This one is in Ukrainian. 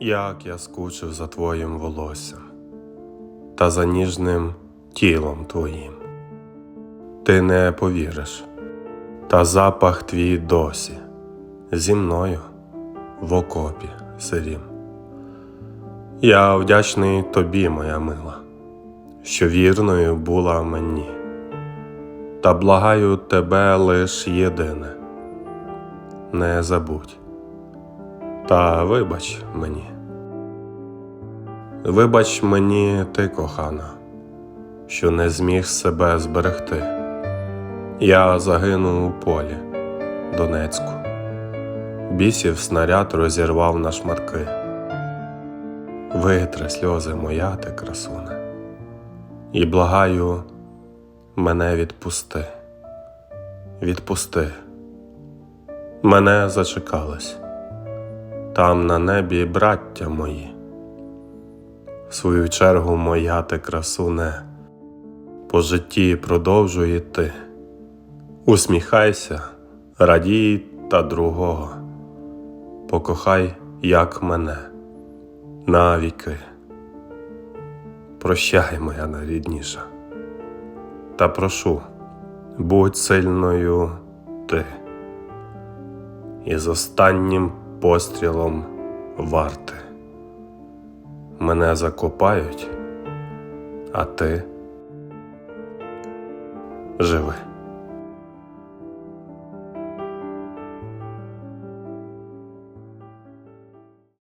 Як я скучив за твоїм волоссям та за ніжним тілом твоїм. Ти не повіриш, та запах твій досі зі мною в окопі сирім. Я вдячний тобі, моя мила, що вірною була мені, та благаю тебе лиш єдине, не забудь та вибач мені. Вибач мені, ти кохана, що не зміг себе зберегти. Я загинув у полі Донецьку, бісів снаряд розірвав на шматки. Витри сльози моя ти красуне, і благаю, мене відпусти, відпусти, мене зачекалось там на небі браття мої. В свою чергу моя ти красуне, по житті продовжуй іти. Усміхайся, радій та другого, покохай, як мене, навіки. Прощай, моя найрідніша, та прошу, будь сильною ти. І з останнім пострілом варти. Мене закопають, а ти живи.